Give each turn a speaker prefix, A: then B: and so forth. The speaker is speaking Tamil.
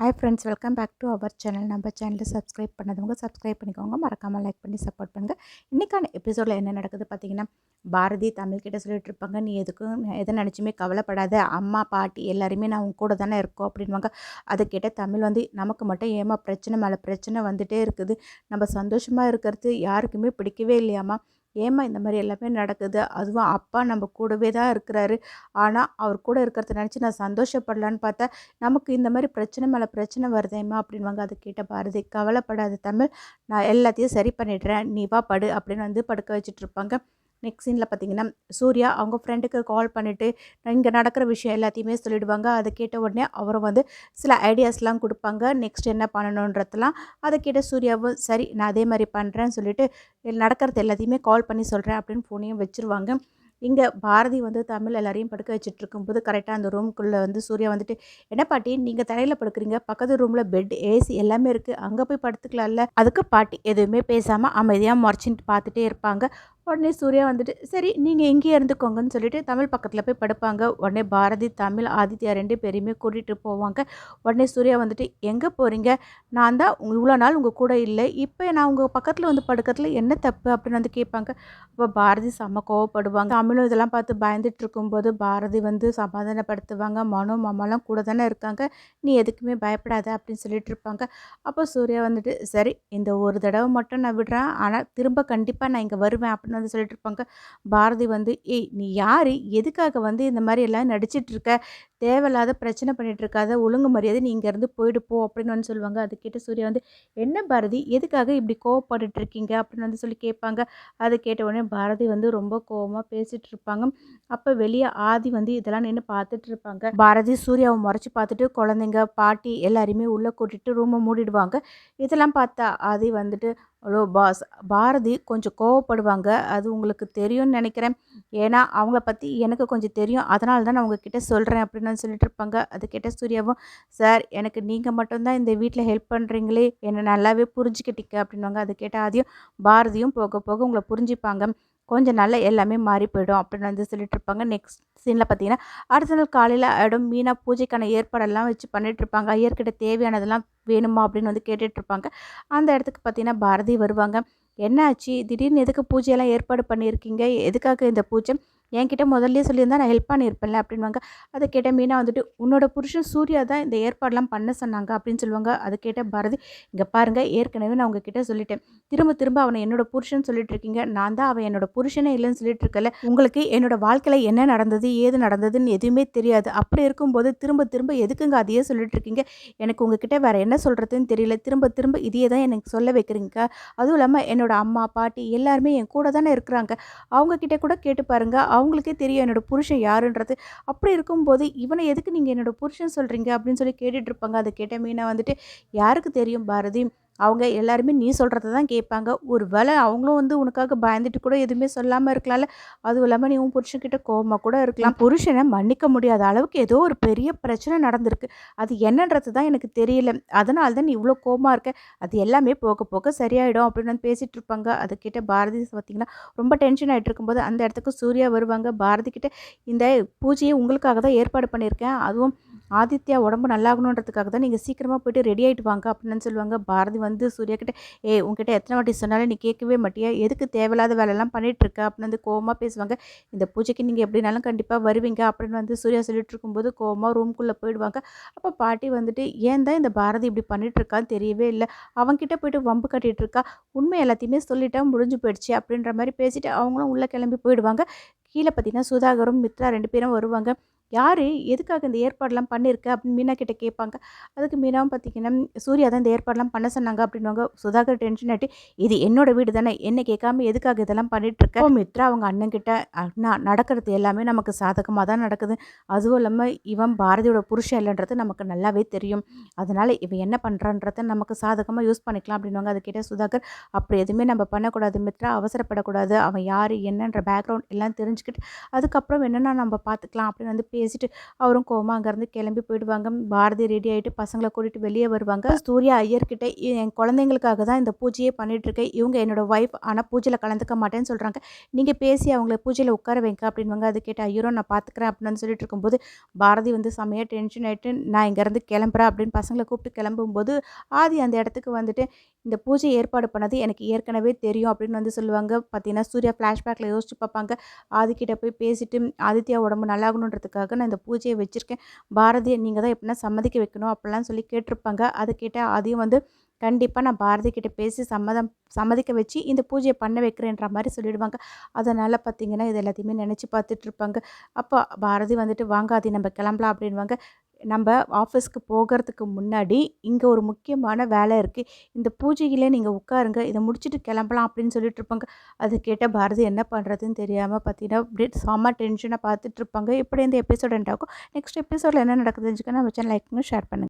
A: Hi friends welcome back to our channel நம்ம சேனலில் சப்ஸ்கிரைப் பண்ணதவங்க சப்ஸ்கிரைப் பண்ணிக்கோங்க. மறக்காமல் லைக் பண்ணி சப்போர்ட் பண்ணுங்கள் இன்றைக்கான எபிசோடில் என்ன நடக்குது பார்த்தீங்கன்னா பாரதி தமிழ்கிட்ட சொல்லிட்டு இருப்பாங்க. நீ எதுக்கும் எதை நினச்சுமே கவலைப்படாத. அம்மா பாட்டி எல்லாருமே நான் உங்க கூட தானே இருக்கோம். அப்படின்வாங்க அதை கேட்ட தமிழ் வந்து நமக்கு மட்டும் ஏமா பிரச்சனை மேலே பிரச்சனை வந்துகிட்டே இருக்குது. நம்ம சந்தோஷமாக இருக்கிறது யாருக்குமே பிடிக்கவே இல்லையாம்மா. ஏம்மா இந்த மாதிரி எல்லாமே நடக்குது? அதுவும் அப்பா நம்ம கூடவே தான் இருக்கிறாரு. ஆனால் அவர் கூட இருக்கிறத நினச்சி நான் சந்தோஷப்படலான்னு பார்த்தா நமக்கு இந்த மாதிரி பிரச்சனை மேலே பிரச்சனை வருதேம்மா அப்படின்வாங்க அதை கேட்ட பாரதி கவலைப்படாத தமிழ் நான் எல்லாத்தையும் சரி பண்ணிடுறேன். நீ வா படு அப்படின்னு வந்து படுக்க வச்சுட்டு இருப்பாங்க. நெக்ஸ்ட் சீனில் பார்த்தீங்கன்னா சூர்யா அவங்க ஃப்ரெண்டுக்கு கால் பண்ணிவிட்டு இங்கே நடக்கிற விஷயம் எல்லாத்தையுமே சொல்லிவிடுவாங்க அதை கேட்ட உடனே அவரும் வந்து சில ஐடியாஸ்லாம் கொடுப்பாங்க. நெக்ஸ்ட் என்ன பண்ணணுன்றதெல்லாம் அதை கேட்ட சூர்யாவும் சரி நான் அதே மாதிரி பண்ணுறேன்னு சொல்லிட்டு நடக்கிறது எல்லாத்தையுமே கால் பண்ணி சொல்கிறேன் அப்படின்னு ஃபோனையும் வச்சுருவாங்க. இங்கே பாரதி வந்து தமிழ் எல்லாரையும் படுக்க வச்சுட்டு இருக்கும்போது கரெக்டாக அந்த ரூம்குள்ளே வந்து சூர்யா வந்துட்டு என்ன பாட்டி நீங்கள் தரையில் படுக்கிறீங்க. பக்கத்து ரூமில் பெட் ஏசி எல்லாமே இருக்குது அங்கே போய் படுத்துக்கலாம்ல. அதுக்கு பாட்டி எதுவுமே பேசாமல் அமைதியாக முறைச்சின்ட்டு பார்த்துட்டே இருப்பாங்க. உடனே சூர்யா வந்துட்டு சரி நீங்கள் இங்கேயே இருந்துக்கோங்கன்னு சொல்லிட்டு தமிழ் பக்கத்தில் போய் படுப்பாங்க. உடனே பாரதி தமிழ் ஆதித்யா ரெண்டு பேரையுமே கூட்டிகிட்டு போவாங்க. உடனே சூர்யா வந்துட்டு எங்கே போகிறீங்க நான் தான் இவ்வளோ நாள் உங்கள் கூட இல்லை. இப்போ நான் உங்கள் பக்கத்தில் வந்து படுக்கிறதுல என்ன தப்பு? அப்படின்னு வந்து கேட்பாங்க. அப்போ பாரதி செம்ம கோவப்படுவாங்க. தமிழும் இதெல்லாம் பார்த்து பயந்துட்டு இருக்கும்போது பாரதி வந்து சமாதானப்படுத்துவாங்க. மனோ மாமாலாம் கூட தானே இருக்காங்க. நீ எதுக்குமே பயப்படாத அப்படின்னு சொல்லிட்டு இருப்பாங்க. அப்போ சூர்யா வந்துட்டு சரி இந்த ஒரு தடவை மட்டும் நான் விடுறேன். ஆனால் திரும்ப கண்டிப்பாக நான் இங்கே வருவேன் அப்படின்னு வந்து சொல்லிட்டு இருப்பாங்க. பாரதி வந்து ஏய் நீ யார்? எதுக்காக வந்து இந்த மாதிரி எல்லாம் நடிச்சிட்ருக்க தேவையில்லாத பிரச்சனை பண்ணிட்டு இருக்காத ஒழுங்கு மரியாதை நீ இங்கேருந்து போயிடு போ அப்படின்னு வந்து சொல்லுவாங்க. அது கேட்ட சூர்யா வந்து என்ன பாரதி எதுக்காக இப்படி கோவப்பட்டுட்டு இருக்கீங்க அப்படின்னு வந்து சொல்லி கேட்பாங்க. அதை கேட்ட உடனே பாரதி வந்து ரொம்ப கோவமாக பேசிட்டு இருப்பாங்க அப்போ வெளியே ஆதி வந்து இதெல்லாம் நின்று பார்த்துட்டு இருப்பாங்க பாரதி சூர்யாவை முறைச்சி பார்த்துட்டு குழந்தைங்க பாட்டி எல்லாரையுமே உள்ளே கூட்டிட்டு ரூமை மூடிடுவாங்க. இதெல்லாம் பார்த்தா ஆதி வந்துட்டு ஹலோ பாஸ் பாரதி கொஞ்சம் கோவப்படுவாங்க. அது உங்களுக்கு தெரியும்னு நினைக்கிறேன். ஏன்னா அவங்கள பற்றி எனக்கு கொஞ்சம் தெரியும். அதனால தான் நான் உங்ககிட்ட சொல்கிறேன் அப்படின்னு சொல்லிட்டு இருப்பாங்க அது கேட்ட சூர்யாவும் சார் எனக்கு நீங்கள் மட்டும்தான் இந்த வீட்டில் ஹெல்ப் பண்ணுறீங்களே என்னை நல்லாவே புரிஞ்சுக்கிட்டீங்க அப்படின்வாங்க அது கேட்ட அதையும் பாரதியும் போக போக உங்களை புரிஞ்சுப்பாங்க. கொஞ்சம் நாளில் எல்லாமே மாறி போயிடும் அப்படின்னு வந்து சொல்லிட்டு இருப்பாங்க நெக்ஸ்ட் சீனில் பார்த்தீங்கன்னா அடுத்த நாள் காலையில் ஆகிடும் மீனா பூஜைக்கான ஏற்பாடெல்லாம் வச்சு பண்ணிட்டு இருப்பாங்க ஐயர்கிட்ட தேவையானதெல்லாம் வேணுமா அப்படின்னு வந்து கேட்டுட்ருப்பாங்க அந்த இடத்துக்கு பார்த்தீங்கன்னா பாரதி வருவாங்க. என்னாச்சு? திடீர்னு எதுக்கு பூஜையெல்லாம் ஏற்பாடு பண்ணியிருக்கீங்க? எதுக்காக இந்த பூஜை? என்கிட்ட முதல்ல சொல்லியிருந்தா நான் ஹெல்ப் பண்ணியிருப்பேன்ல அப்படின்வாங்க அதை கேட்ட மீனா வந்துட்டு உன்னோட புருஷன் சூர்யா தான் இந்த ஏற்பாடெலாம் பண்ண சொன்னாங்க அப்படின்னு சொல்லுவாங்க. அதை கேட்ட பாரதி இங்கே பாருங்கள் ஏற்கனவே நான் உங்ககிட்ட சொல்லிட்டேன். திரும்ப திரும்ப அவனை என்னோட புருஷன் சொல்லிட்டு இருக்கீங்க. நான் தான் அவன் என்னோட புருஷனே இல்லைன்னு சொல்லிட்டு இருக்கல உங்களுக்கு என்னோட வாழ்க்கையில் என்ன நடந்தது ஏது நடந்ததுன்னு எதுவுமே தெரியாது. அப்படி இருக்கும்போது திரும்ப திரும்ப எதுக்குங்க அதையே சொல்லிட்டு இருக்கீங்க? எனக்கு உங்ககிட்ட வேற என்ன சொல்கிறதுன்னு தெரியல. திரும்ப திரும்ப இதையே தான் எனக்கு சொல்ல வைக்கிறீங்க. அதுவும் இல்லாமல் என்னோட அம்மா பாட்டி எல்லாருமே என் கூட தானே இருக்கிறாங்க. அவங்கக்கிட்ட கூட கேட்டு பாருங்க. அவங்களுக்கே தெரியும் என்னோட புருஷன் யாருன்றது. அப்படி இருக்கும்போது இவனை எதுக்கு நீங்கள் என்னோட புருஷன் சொல்கிறீங்க அப்படின்னு சொல்லி கேட்டுட்டு இருப்பாங்க. அதை கேட்ட மீனா வந்துட்டு யாருக்கு தெரியும் பாரதி? அவங்க எல்லாருமே நீ சொல்கிறத தான் கேட்பாங்க. ஒரு வேளை அவங்களும் வந்து உனக்காக பயந்துட்டு கூட எதுவுமே சொல்லாமல் இருக்கலாம்ல. அதுவும் இல்லாமல் நீ உன் புருஷன்கிட்ட கோவமாக கூட இருக்கலாம். புருஷனை மன்னிக்க முடியாத அளவுக்கு ஏதோ ஒரு பெரிய பிரச்சனை நடந்திருக்கு. அது என்னன்றது தான் எனக்கு தெரியல. அதனால தான் நீ இவ்வளோ கோவமாக இருக்க. அது எல்லாமே போக போக சரியாயிடும் அப்படின்னு வந்து பேசிகிட்டு இருப்பாங்க. அது கிட்ட பாரதி பார்த்திங்கன்னா ரொம்ப டென்ஷன் ஆகிட்டு இருக்கும்போது அந்த இடத்துக்கு சூர்யா வருவாங்க. பாரதி கிட்ட இந்த பூஜையை உங்களுக்காக தான் ஏற்பாடு பண்ணியிருக்கேன். அதுவும் ஆதித்யா உடம்பு நல்லாகணுன்றதுக்காக தான் நீங்கள் சீக்கிரமாக போயிட்டு ரெடி ஆகிட்டு வாங்க அப்படின்னு சொல்லுவாங்க. பாரதி வந்து சூர்யா கிட்டே ஏ உங்ககிட்ட எத்தனை வாட்டி சொன்னாலும் நீ கேட்கவே மாட்டியா? எதுக்கு தேவையில்லாத வேலையெல்லாம் பண்ணிகிட்ருக்க அப்படின்னு வந்து கோவமாக பேசுவாங்க. இந்த பூஜைக்கு நீங்கள் எப்படினாலும் கண்டிப்பாக வருவீங்க. அப்படின்னு வந்து சூர்யா சொல்லிட்டு இருக்கும்போது கோவமாக ரூம்குள்ளே போயிடுவாங்க. அப்போ பாட்டி வந்துட்டு ஏன் தான் இந்த பாரதி இப்படி பண்ணிகிட்ருக்கான்னு தெரியவே இல்லை. அவங்ககிட்ட போயிட்டு வம்பு கட்டிகிட்டு இருக்கா. உண்மை எல்லாத்தையுமே சொல்லிட்டா முடிஞ்சு போயிடுச்சு. அப்படின்ற மாதிரி பேசிட்டு அவங்களும் உள்ளே கிளம்பி போயிடுவாங்க. கீழே பார்த்தீங்கன்னா சுதாகரும் மித்ரா ரெண்டு பேரும் வருவாங்க. யார்? எதுக்காக இந்த ஏற்பாடெலாம் பண்ணியிருக்க அப்படின்னு மீனா கிட்டே கேட்பாங்க. அதுக்கு மீனாவும் பார்த்தீங்கன்னா சூர்யா தான் இந்த ஏற்பாடெலாம் பண்ண சொன்னாங்க அப்படின்வாங்க சுதாகர் டென்ஷன் ஆகிட்டு இது என்னோட வீடு தானே என்ன கேட்காம எதுக்காக இதெல்லாம் பண்ணிகிட்ருக்க மித்ரா அவங்க அண்ணன்கிட்ட அண்ணா நடக்கிறது எல்லாமே நமக்கு சாதகமாக தான் நடக்குது. அதுவும் இல்லாமல் இவன் பாரதியோட புருஷன் இல்லைன்றது நமக்கு நல்லாவே தெரியும். அதனால் இவன் என்ன பண்ணுறான்றத நமக்கு சாதகமாக யூஸ் பண்ணிக்கலாம் அப்படின்வாங்க அதுக்கிட்ட சுதாகர் அப்படி எதுவுமே நம்ம பண்ணக்கூடாது மித்ரா அவசரப்படக்கூடாது. அவன் யார் என்னன்ற பேக்ரவுண்ட் எல்லாம் தெரிஞ்சுக்கிட்டு அதுக்கப்புறம் என்னென்னா நம்ம பார்த்துக்கலாம் அப்படின்னு வந்து பேசிட்டு அவரும் கோமா அங்கேருந்து கிளம்பி போயிடுவாங்க. பாரதி ரெடி ஆகிட்டு பசங்களை கூட்டிகிட்டு வெளியே வருவாங்க. சூர்யா ஐயர்கிட்ட என் குழந்தைங்களுக்காக தான் இந்த பூஜையே பண்ணிகிட்ருக்கேன் இவங்க என்னோடய ஒய்ஃப் ஆனால் பூஜையில் கலந்துக்க மாட்டேன்னு சொல்கிறாங்க நீங்கள் பேசி அவங்கள பூஜையில் உட்கார வைங்க அப்படின்வாங்க அது கேட்டு ஐயரோ நான் பார்த்துக்கிறேன் அப்படின்னு சொல்லிட்டு இருக்கும்போது பாரதி வந்து செம்மையாக டென்ஷன் ஆகிட்டு நான் இங்கேருந்து கிளம்புறேன் அப்படின்னு பசங்களை கூப்பிட்டு கிளம்பும்போது ஆதி அந்த இடத்துக்கு வந்துட்டு இந்த பூஜை ஏற்பாடு பண்ணது எனக்கு ஏற்கனவே தெரியும் அப்படின்னு வந்து சொல்லுவாங்க. பார்த்தீங்கன்னா சூர்யா ஃப்ளாஷ்பேக்கில் யோசிச்சு பார்ப்பாங்க. ஆதிக்கிட்ட போய் பேசிட்டு ஆதித்யா உடம்பு நல்லாகணுன்றதுக்காக நான் இந்த பூஜையை வச்சுருக்கேன். பாரதியை நீங்கள் தான் எப்படின்னா சம்மதிக்க வைக்கணும் அப்படிலாம் சொல்லி கேட்டிருப்பாங்க. அது கேட்டால் அதையும் வந்து கண்டிப்பாக நான் பாரதி கிட்டே பேசி சம்மதம் சம்மதிக்க வச்சு இந்த பூஜையை பண்ண வைக்கிறேன்ற மாதிரி சொல்லிடுவாங்க. அதனால் பார்த்திங்கன்னா இது எல்லாத்தையுமே நினச்சி பார்த்துட்ருப்பாங்க அப்போ பாரதி வந்துட்டு வாங்காதி நம்ம கிளம்பலாம் அப்படின்வாங்க நம்ம ஆஃபீஸ்க்கு போகிறதுக்கு முன்னாடி இங்கே ஒரு முக்கியமான வேலை இருக்குது இந்த பூஜையிலே நீங்கள் உட்காருங்க இதை முடிச்சுட்டு கிளம்பலாம் அப்படின்னு சொல்லிட்டு இருப்பாங்க. அது கேட்டால் பாரதி என்ன பண்ணுறதுன்னு தெரியாமல் பார்த்தீங்கன்னா அப்படியே செம்ம டென்ஷனாக பார்த்துட்ருப்பாங்க இப்படி இந்த எபிசோட் எண்ட் ஆகும் நெக்ஸ்ட் எபிசோடில் என்ன நடக்குதுன்னு நம்ம சேனல் லைக் ஷேர் பண்ணுங்கள்